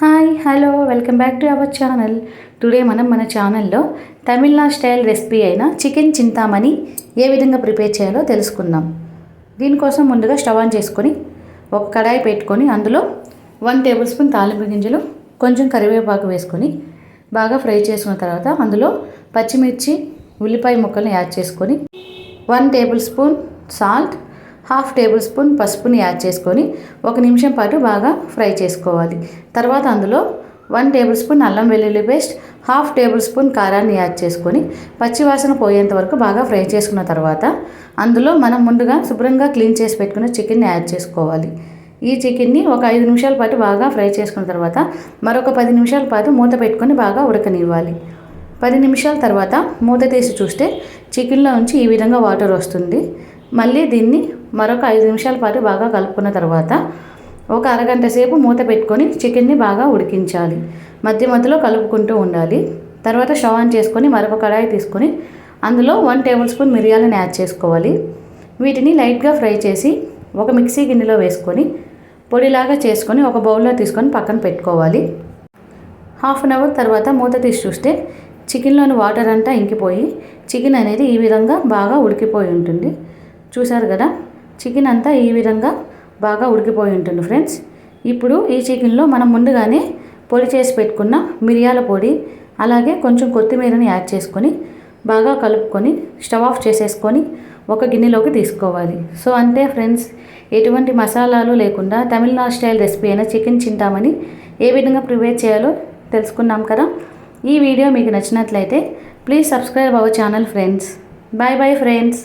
Hi hello welcome back to our channel. Today మనం మన ఛానల్లో తమిళనాడు స్టైల్ రెసిపీ అయిన చికెన్ చింతామణి ఏ విధంగా ప్రిపేర్ చేయాలో తెలుసుకుందాం. దీనికోసం ముందుగా స్టవ్ ఆన్ చేసుకొని ఒక కడాయి పెట్టుకొని అందులో వన్ టేబుల్ స్పూన్ తాలింపు గింజలు కొంచెం కరివేపాకు వేసుకొని బాగా ఫ్రై చేసుకున్న తర్వాత అందులో పచ్చిమిర్చి ఉల్లిపాయ ముక్కలను యాడ్ చేసుకొని one tablespoon salt half tablespoon పసుపుని యాడ్ చేసుకొని ఒక నిమిషం పాటు బాగా ఫ్రై చేసుకోవాలి. తర్వాత అందులో వన్ టేబుల్ స్పూన్ అల్లం వెల్లుల్లి పేస్ట్ హాఫ్ టేబుల్ స్పూన్ కారాన్ని యాడ్ చేసుకొని పచ్చివాసన పోయేంత వరకు బాగా ఫ్రై చేసుకున్న తర్వాత అందులో మనం ముందుగా శుభ్రంగా క్లీన్ చేసి పెట్టుకున్న చికెన్ని యాడ్ చేసుకోవాలి. ఈ చికెన్ని ఒక ఐదు నిమిషాల పాటు బాగా ఫ్రై చేసుకున్న తర్వాత మరొక పది నిమిషాల పాటు మూత పెట్టుకొని బాగా ఉడకనివ్వాలి. పది నిమిషాల తర్వాత మూత తీసి చూస్తే చికెన్లో ఉంచి ఈ విధంగా వాటర్ వస్తుంది. మళ్ళీ దీన్ని మరొక ఐదు నిమిషాల పాటు బాగా కలుపుకున్న తర్వాత ఒక అరగంట సేపు మూత పెట్టుకొని చికెన్ని బాగా ఉడికించాలి. మధ్య మధ్యలో కలుపుకుంటూ ఉండాలి. తర్వాత స్టవ్ ఆన్ చేసుకొని మరొక కడాయి తీసుకొని అందులో వన్ టేబుల్ స్పూన్ మిరియాలను యాడ్ చేసుకోవాలి. వీటిని లైట్గా ఫ్రై చేసి ఒక మిక్సీ గిన్నెలో వేసుకొని పొడిలాగా చేసుకొని ఒక బౌల్లో తీసుకొని పక్కన పెట్టుకోవాలి. హాఫ్ అన్ అవర్ తర్వాత మూత తీసి చూస్తే చికెన్లోని వాటర్ అంతా ఇంకిపోయి చికెన్ అనేది ఈ విధంగా బాగా ఉడికిపోయి ఉంటుంది. చూశారు కదా? చికెన్ అంతా ఈ విధంగా బాగా ఉడికిపోయి ఉంటుంది ఫ్రెండ్స్. ఇప్పుడు ఈ చికెన్లో మనం ముందుగానే పొడి చేసి పెట్టుకున్న మిరియాల పొడి అలాగే కొంచెం కొత్తిమీరని యాడ్ చేసుకొని బాగా కలుపుకొని స్టవ్ ఆఫ్ చేసేసుకొని ఒక గిన్నెలోకి తీసుకోవాలి. సో అంతే ఫ్రెండ్స్. ఎటువంటి మసాలాలు లేకుండా తమిళనాడు స్టైల్ రెసిపీ అయిన చికెన్ చింటామని ఏ విధంగా ప్రిపేర్ చేయాలో తెలుసుకున్నాం కదా? ఈ వీడియో మీకు నచ్చినట్లయితే please subscribe our channel friends. Bye bye friends.